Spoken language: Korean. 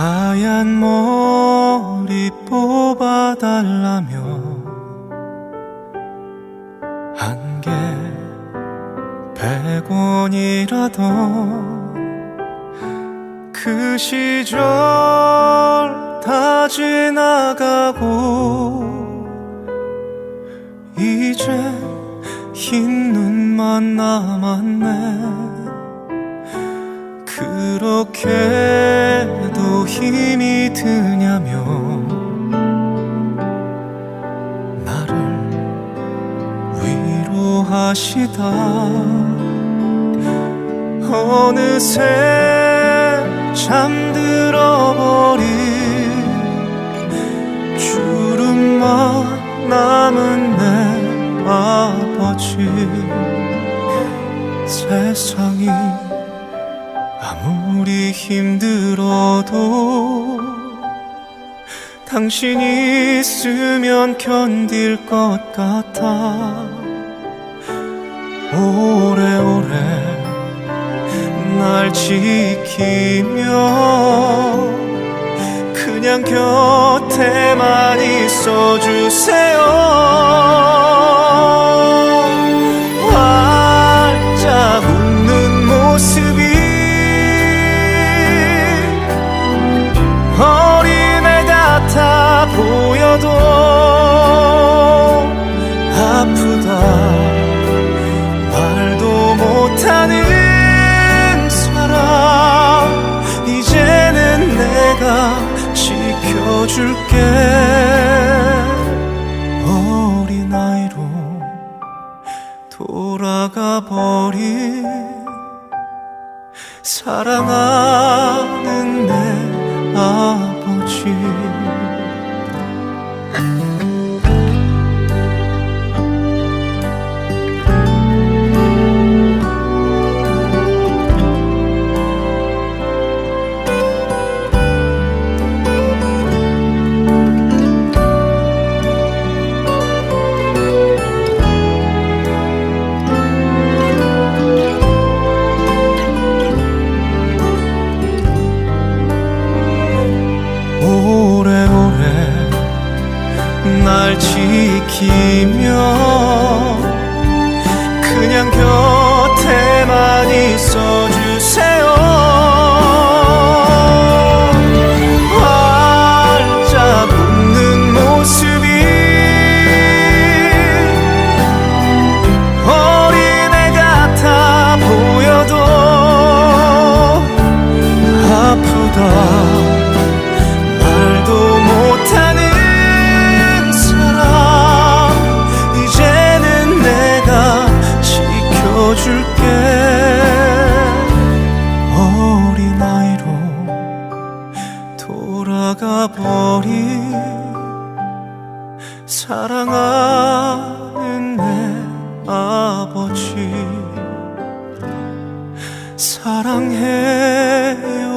하얀 머리 뽑아달라며 한 개 백원이라도 그 시절 다 지나가고 이제 흰 눈만 남았네. 그렇게 도 힘이 드냐며 나를 위로하시다. 어느새 잠들어 버린 주름만 남은 내 아버지. 세상이 아무리 힘들어도 당신 있으면 견딜 것 같아. 오래오래 날 지키며 그냥 곁에만 있어주세요 줄게. 어린아이로 돌아가 버린 사랑하는 내 아버지 지키며 그냥 곁에만 있어주세요 버린 사랑하는 내 아버지. 사랑해요